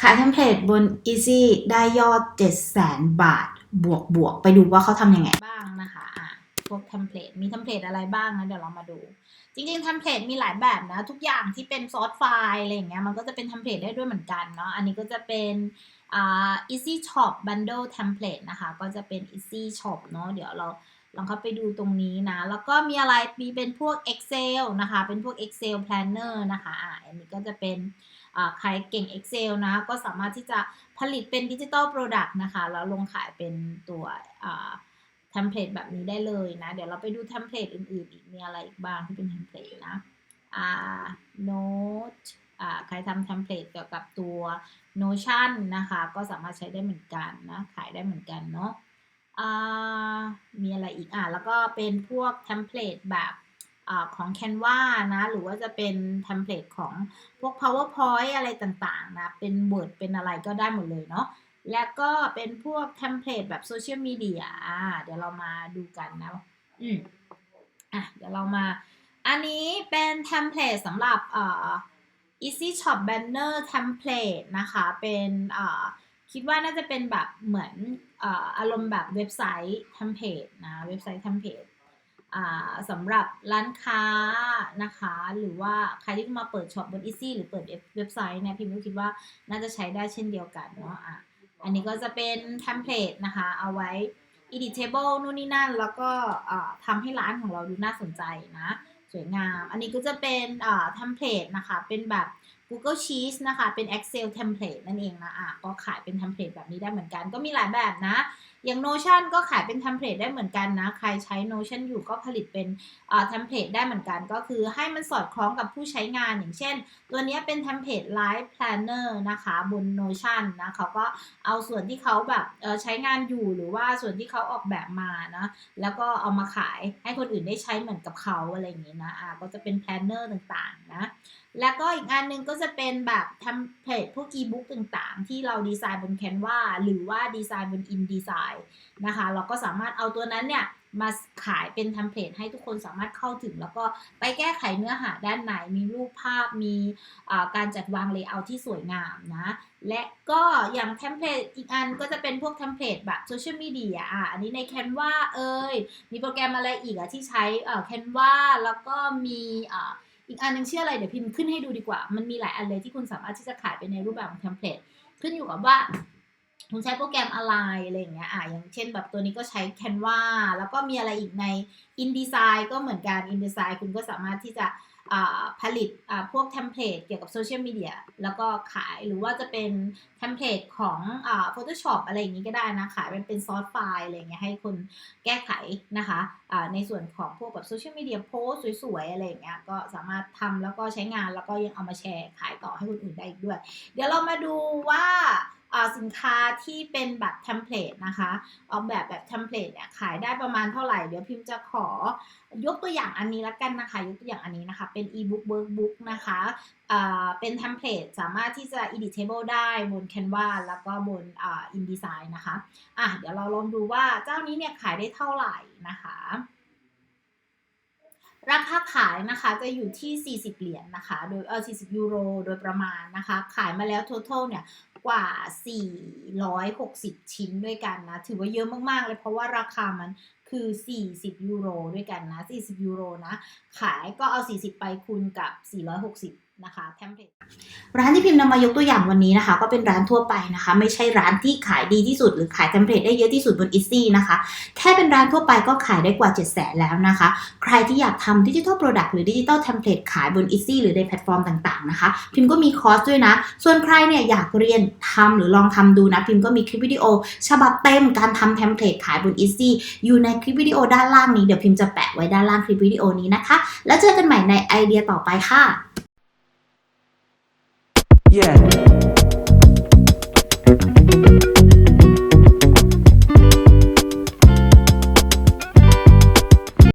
ขายเทมเพลตบน Easy ได้ยอด700,000 บาท บวกบวกไปดูว่าเขาทำยังไงบ้างนะคะอะพวกเทมเพลตมีเทมเพลตอะไรบ้างนะเดี๋ยวเรามาดู จริงๆเทมเพลตมีหลายแบบนะ ทุกอย่างที่เป็นซอสไฟล์อะไรอย่างเงี้ยมันก็จะเป็นเทมเพลตได้ด้วยเหมือนกันเนาะอันนี้ก็จะเป็นอ่า easy shop bundle template นะคะ ก็จะเป็น easy shop เนาะเดี๋ยวเราลองเข้าไปดูตรงนี้นะ แล้วก็มีอะไรมีเป็นพวก excel นะคะ เป็นพวก excel planner นะคะอ่าอันนี้ก็จะเป็น ใครเก่ง excel นะก็สามารถที่จะผลิตเป็นดิจิ t a ลโปรดักต์นะคะ แล้วลงขายเป็นตัวเทมเพลตแบบนี้ได้เลยนะ เดี๋ยวเราไปดูเทมเพลตอื่นๆ อีกมีอะไรอีกบ้างที่เป็นเทมเพลตนะอ่า note อ่าใครทำเทมเพลตเกี่ยวกับตัว notion นะคะ ก็สามารถใช้ได้เหมือนกันนะ ขายได้เหมือนกันเนาะอ่ามีอะไรอีกอ่าแล้วก็เป็นพวกเทมเพลตแบบ อของ Canva นะหรือว่าจะเป็นเทมเพลตของพวก PowerPoint อะไรต่างๆนะเป็น Word เป็นอะไรก็ได้หมดเลยเนาะแล้วก็เป็นพวกเทมเพลตแบบโซเชียลมีเดียอ่าเดี๋ยวเรามาดูกันนะอืมอะเดี๋ยวเรามา อันนี้เป็นเทมเพลตสำหรับอ่า easy shop banner template นะคะ เป็นอ่าคิดว่าน่าจะเป็นแบบเหมือนอารมณ์แบบเว็บไซต์เทมเพลตนะ เว็บไซต์เทมเพลต สำหรับร้านค้านะคะ หรือว่าใครที่มาเปิดช็อปบน easy หรือเปิดเว็บไซต์เนี่ยพิมก็คิดว่าน่าจะใช้ได้เช่นเดียวกันเนาะอะอันนี้ก็จะเป็นเทมเพลตนะคะ เอาไว้ editable นู่นนี่นั่น แล้วก็ทำให้ร้านของเราดูน่าสนใจนะ สวยงาม อันนี้ก็จะเป็นเทมเพลตนะคะ เป็นแบบ Google Sheets นะคะ เป็น Excel template นั่นเองนะอะก็ขายเป็นเทมเพลตแบบนี้ได้เหมือนกัน ก็มีหลายแบบนะ อย่าง Notion ก็ขายเป็นเทมเพลตได้เหมือนกันนะ ใครใช้ Notion อยู่ก็ผลิตเป็นเทมเพลตได้เหมือนกัน ก็คือให้มันสอดคล้องกับผู้ใช้งานอย่างเช่น ตัวนี้เป็นเทมเพลต Live Planner นะคะบน Notion นะเขาก็เอาส่วนที่เขาแบบใช้งานอยู่หรือว่าส่วนที่เขาออกแบบมานะแล้วก็เอามาขายให้คนอื่นได้ใช้เหมือนกับเขาอะไรอย่างนี้นะะก็จะเป็น Planner ต่างๆนะแล้วก็อีกอันหนึงก็จะเป็นแบบเทมเพลตพวกอีบุ๊กต่างๆ ที่เราดีไซน์บน Canva หรือว่าดีไซน์บน InDesign นนะคะ เราก็สามารถเอาตัวนั้นเนี่ยมาขายเป็นเทมเพลตให้ทุกคนสามารถเข้าถึง แล้วก็ไปแก้ไขเนื้อหาด้านไหนมีรูปภาพมีการจัดวางเลเยอร์ที่สวยงามนะ และก็อย่างเทมเพลตอีกอันก็จะเป็นพวกเทมเพลตแบบโซเชียลมีเดียอะอันนี้ใน Canva เอ่ยมีโปรแกรมอะไรอีกอะที่ใช้เอ่อ Canva แล้วก็มีอ่าอีกอันนึงชื่ออะไรเดี๋ยวพิมพ์ขึ้นให้ดูดีกว่า มันมีหลายอันเลยที่คุณสามารถที่จะขายไปในรูปแบบของเทมเพลตขึ้นอยู่กับว่า คุณใช้โปรแกรมอะไรอะไรอย่างเงี้ยอะอย่างเช่นแบบตัวนี้ก็ใช้ Canva แล้วก็มีอะไรอีกใน InDesign ก็เหมือนกัน InDesign คุณก็สามารถที่จะผลิตพวกเทมเพลตเกี่ยวกับโซเชียลมีเดียแล้วก็ขายหรือว่าจะเป็นเทมเพลตของ Photoshop อะไรอย่างนี้ก็ได้นะ ขายเป็นเป็นซอสไฟล์อะไรเงี้ยให้คนแก้ไขนะคะะในส่วนของพวกแบบโซเชียลมีเดียโพสสวยๆ อะไรอย่างเงี้ยก็สามารถทำแล้วก็ใช้งานแล้วก็ยังเอามาแชร์ขายต่อให้คนอื่นได้อีกด้วย เดี๋ยวเรามาดูว่า สินค้าที่เป็นแบบเทมเพลตนะคะออกแบบแบบเทมเพลตเนี่ยขายได้ประมาณเท่าไหร่ เดี๋ยวพิมพ์จะขอยกตัวอย่างอันนี้ละกันนะคะ ยกตัวอย่างอันนี้นะคะ เป็น e-book workbook นะคะเป็นเทมเพลตสามารถที่จะ editable ได้บน Canva แล้วก็บน InDesign นะคะอะเดี๋ยวเราลองดูว่าเจ้านี้เนี่ยขายได้เท่าไหร่นะคะราคาขายนะคะจะอยู่ที่ 40 เหรียญนนะคะ โดยเออ40 ยูโร โดยประมาณนะคะ ขายมาแล้ว total เนี่ย กว่า 460 ชิ้นด้วยกันนะ ถือว่าเยอะมากๆเลยเพราะว่าราคามันคือ 40 ยูโรด้วยกันนะ 40 ยูโรนะ ขายก็เอา 40 ไปคูณกับ 460 นะคะเทมเพลตร้านที่พิมพ์นำมายกตัวอย่างวันนี้นะคะ ก็เป็นร้านทั่วไปนะคะ ไม่ใช่ร้านที่ขายดีที่สุดหรือขายเทมเพลตได้เยอะที่สุดบนอีซี่นะคะแค่เป็นร้านทั่วไปก็ขายได้กว่า 7 0 0 0 0แล้วนะคะ ใครที่อยากทำดิจิทัลโปรดักต์หรือดิจิทัลเทมเพลตขายบนอีซี่หรือในแพลตฟอร์มต่างๆนะคะ พิมพ์ก็มีคอร์สด้วยนะ ส่วนใครเนี่ยอยากเรียนทำหรือลองทำดูนะ พิมพ์ก็มีคลิปวิดีโอ ฉบับเต็มการทำเทมเพลตขายบนอีซี่อยู่ในคลิปวิดีโอด้านล่างนี้เดี๋ยวพิมพ์จะแปะไว้ด้านล่างคลิปวิดีโอนี้นะคะ แล้วเจอกันใหม่ในไอเดียต่อไปค่ะ Yeah.